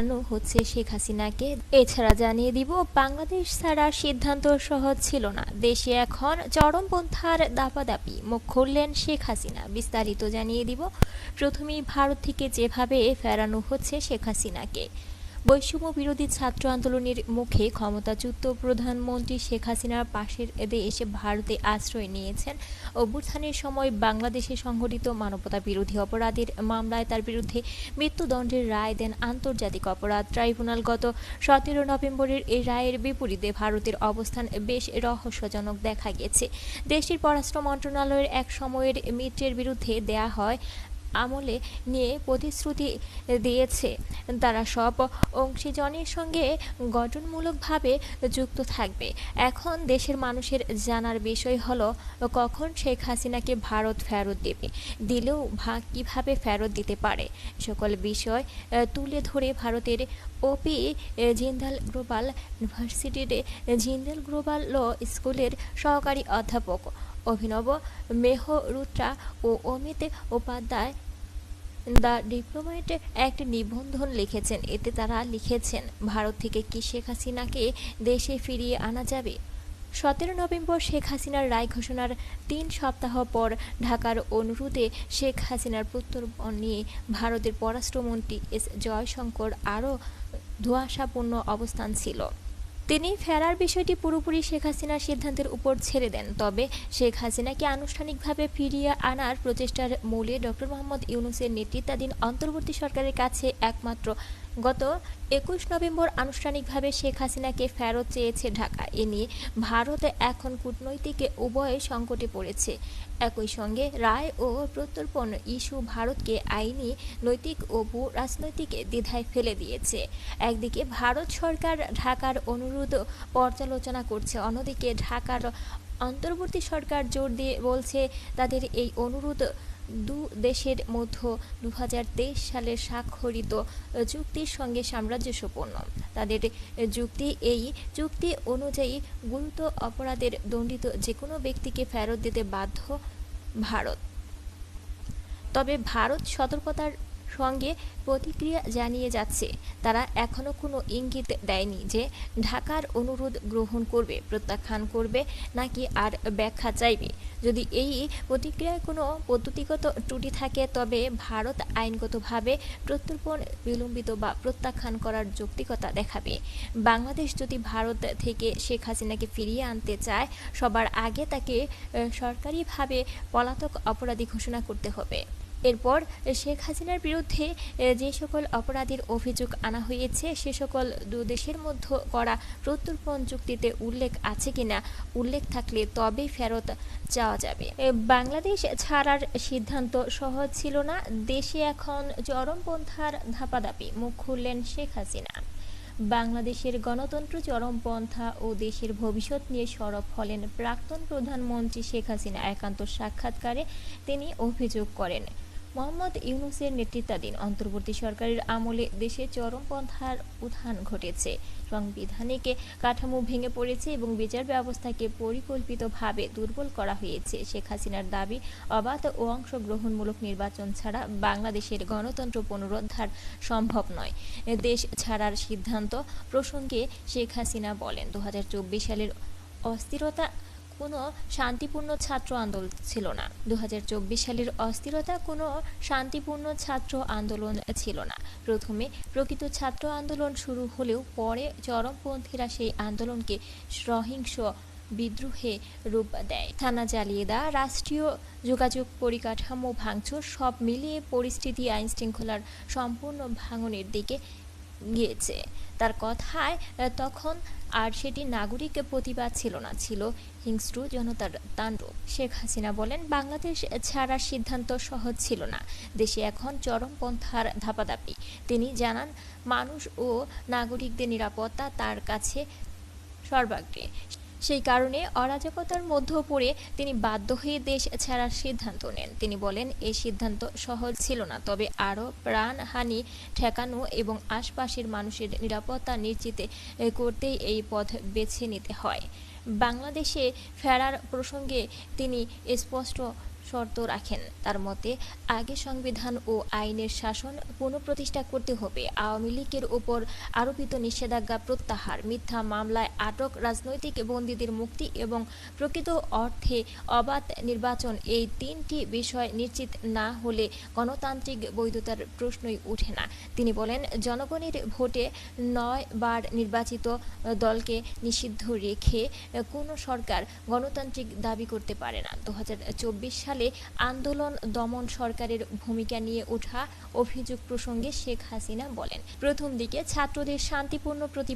ফেরানো হচ্ছে শেখ হাসিনাকে। এছাড়া জানিয়ে দিব, বাংলাদেশ ছাড়া সিদ্ধান্ত সহজ ছিল না। দেশে এখন চরমপন্থার দাপাদাপি। মুখ খুললেন শেখ হাসিনা। বিস্তারিত জানিয়ে দিব, প্রথমেই ভারত থেকে যেভাবে ফেরানো হচ্ছে শেখ হাসিনাকে। বৈষম্য বিরোধী ছাত্র আন্দোলনের মুখে ক্ষমতাচ্যুত প্রধানমন্ত্রী শেখ হাসিনার পাশের দেশ ভারতে আশ্রয় নিয়েছেন। অভ্যুত্থানের সময় বাংলাদেশে সংঘটিত মানবতা বিরোধী অপরাধের মামলায় তার বিরুদ্ধে মৃত্যুদণ্ডের রায় দেন আন্তর্জাতিক অপরাধ ট্রাইব্যুনাল। গত সতেরো নভেম্বরের এই রায়ের বিপরীতে ভারতের অবস্থান বেশ রহস্যজনক দেখা গেছে। দেশটির পররাষ্ট্র মন্ত্রণালয়ের এক সময়ের মিত্রের বিরুদ্ধে দেয়া হয় আমলে নিয়ে প্রতিশ্রুতি দিয়েছে। তারা সব অংশীজনের সঙ্গে গঠনমূলকভাবে যুক্ত থাকবে। এখন দেশের মানুষের জানার বিষয় হলো, কখন শেখ হাসিনাকে ভারত ফেরত দেবে? দিলেও ভাগ কীভাবে ফেরত দিতে পারে? সকল বিষয় তুলে ধরে ভারতের ওপি জিন্দাল গ্লোবাল ইউনিভার্সিটির জিন্দাল গ্লোবাল ল স্কুলের সহকারী অধ্যাপক অভিনব মেহরুত্রা ও অমিত উপাধ্যায় দ্য ডিপ্লোমেটে একটি নিবন্ধন লিখেছেন। এতে তারা লিখেছেন, ভারত থেকে কি শেখ হাসিনাকে দেশে ফিরিয়ে আনা যাবে? সতেরো নভেম্বর শেখ হাসিনার রায় ঘোষণার তিন সপ্তাহ পর ঢাকার অনুরোধে শেখ হাসিনার প্রত্যর্পণ নিয়ে ভারতের পররাষ্ট্রমন্ত্রী এস জয়শঙ্কর আরও ধোঁয়াশাপূর্ণ অবস্থান ছিল। তিনি ফেরার বিষয়টি পুরোপুরি শেখ হাসিনার সিদ্ধান্তের উপর ছেড়ে দেন। তবে শেখ হাসিনাকে আনুষ্ঠানিকভাবে ফিরিয়ে আনার প্রচেষ্টার মূলে ডক্টর মোহাম্মদ ইউনুসের নেতৃত্বাধীন অন্তর্বর্তী সরকারের কাছে একমাত্র গত একুশ নভেম্বর আনুষ্ঠানিকভাবে শেখ হাসিনাকে ফেরত চেয়েছে ঢাকা। এ নিয়ে ভারত এখন কূটনৈতিক উভয় সংকটে পড়েছে। একই সঙ্গে রায় ও প্রত্যর্পণ ইস্যু ভারতকে আইনি, নৈতিক ও ভূ রাজনৈতিক দ্বিধায় ফেলে দিয়েছে। একদিকে ভারত সরকার ঢাকার অনুরোধ পর্যালোচনা করছে, অন্যদিকে ঢাকার অন্তর্বর্তী সরকার জোর দিয়ে বলছে তাদের এই অনুরোধ দু দেশের মধ্যে দু সালে স্বাক্ষরিত চুক্তির সঙ্গে সামঞ্জস্যপূর্ণ। তাদের যুক্তি এই, চুক্তি অনুযায়ী গুরুতর অপরাধের দণ্ডিত যে কোনো ব্যক্তিকে ফেরত দিতে বাধ্য ভারত। তবে ভারত সতর্কতার সঙ্গে প্রতিক্রিয়া জানিয়ে যাচ্ছে। তারা এখনও কোনো ইঙ্গিত দেয়নি যে ঢাকার অনুরোধ গ্রহণ করবে, প্রত্যাখ্যান করবে নাকি আর ব্যাখ্যা চাইবে। যদি এই প্রতিক্রিয়ায় কোনো পদ্ধতিগত ত্রুটি থাকে, তবে ভারত আইনগতভাবে প্রত্যর্পণ, বিলম্বিত বা প্রত্যাখ্যান করার যৌক্তিকতা দেখাবে। বাংলাদেশ যদি ভারত থেকে শেখ হাসিনাকে ফিরিয়ে আনতে চায়, সবার আগে তাকে সরকারিভাবে পলাতক অপরাধী ঘোষণা করতে হবে। এরপর শেখ হাসিনার বিরুদ্ধে যে সকল অপরাধীর অভিযোগ আনা হয়েছে, সে সকল দু দেশের মধ্যে করা প্রত্যর্পণ চুক্তিতে উল্লেখ আছে কিনা, উল্লেখ থাকলে তবেই ফেরত চাওয়া যাবে। বাংলাদেশ ছাড়ার সিদ্ধান্ত সহজ ছিল না, দেশে এখন চরমপন্থার ধাপাধাপি, মুখ খুললেন শেখ হাসিনা। বাংলাদেশের গণতন্ত্র চরমপন্থা ও দেশের ভবিষ্যৎ নিয়ে সরব হলেন প্রাক্তন প্রধানমন্ত্রী শেখ হাসিনা, একান্ত সাক্ষাৎকারে তিনি অভিযোগ করেন। মোহাম্মদ ইউনুসের নেতৃত্বাধীন অন্তর্বর্তী সরকারের আমলে দেশে চরমপন্থার উত্থান ঘটেছে। সাংবিধানিক কাঠামো ভেঙে পড়েছে এবং বিচার ব্যবস্থাকে পরিকল্পিতভাবে দুর্বল করা হয়েছে। শেখ হাসিনার দাবি, অবাধ ও অংশগ্রহণমূলক নির্বাচন ছাড়া বাংলাদেশের গণতন্ত্র পুনরুদ্ধার সম্ভব নয়। দেশ ছাড়ার সিদ্ধান্ত প্রসঙ্গে শেখ হাসিনা বলেন দু হাজার চব্বিশ সালের অস্থিরতা কোনো শান্তিপূর্ণ ছাত্র আন্দোলন ছিল না। দু হাজার চব্বিশ সালের অস্থিরতা কোনো শান্তিপূর্ণ ছাত্র আন্দোলন ছিল না। প্রথমে প্রকৃত ছাত্র আন্দোলন শুরু হলেও পরে চরমপন্থীরা সেই আন্দোলনকে সহিংস বিদ্রোহে রূপ দেয়। থানা জ্বালিয়ে দেওয়া, রাষ্ট্রীয় যোগাযোগ পরিকাঠামো ভাঙচুর, সব মিলিয়ে পরিস্থিতি আইন শৃঙ্খলার সম্পূর্ণ ভাঙনের দিকে গিয়েছে। তার কথায় তখন আর সেটি নাগরিক প্রতিবাদ ছিল না, ছিল হিংস্র জনতার তাণ্ডব। শেখ হাসিনা বলেন, বাংলাদেশ ছাড়ার সিদ্ধান্ত সহজ ছিল না। দেশে এখন চরমপন্থার ধাপাধাপি। তিনি জানান, মানুষ ও নাগরিকদের নিরাপত্তা তার কাছে সর্বাগ্রে। সেই কারণে অরাজকতার মধ্য পড়ে তিনি বাধ্য হয়ে দেশ ছাড়ার সিদ্ধান্ত নেন। তিনি বলেন, এই সিদ্ধান্ত সহজ ছিল না, তবে আরও প্রাণহানি ঠেকানো এবং আশপাশের মানুষের নিরাপত্তা নিশ্চিত করতেই এই পথ বেছে নিতে হয়। বাংলাদেশে ফেরার প্রসঙ্গে তিনি স্পষ্ট শর্ত রাখেন। তার মতে, আগে সংবিধান ও আইনের শাসন পুনঃপ্রতিষ্ঠা করতে হবে। আওয়ামী লীগের ওপর আরোপিত নিষেধাজ্ঞা প্রত্যাহার, মিথ্যা মামলায় আটক রাজনৈতিক বন্দীদের মুক্তি এবং প্রকৃত অর্থে অবাধ নির্বাচন এই তিনটি বিষয় নিশ্চিত না হলে গণতান্ত্রিক বৈধতার প্রশ্নই ওঠে না। তিনি বলেন, জনগণের ভোটে নয় বার নির্বাচিত দলকে নিষিদ্ধ রেখে কোনো সরকার গণতান্ত্রিক দাবি করতে পারে না। দু চব্বিশ সালে আন্দোলন দমন সরকারের ভূমিকা নিয়ে ওঠা অভিযোগ প্রসঙ্গে শেখ হাসিনা বলেন, প্রথম দিকে ছাত্রদের শান্তিপূর্ণ প্রতি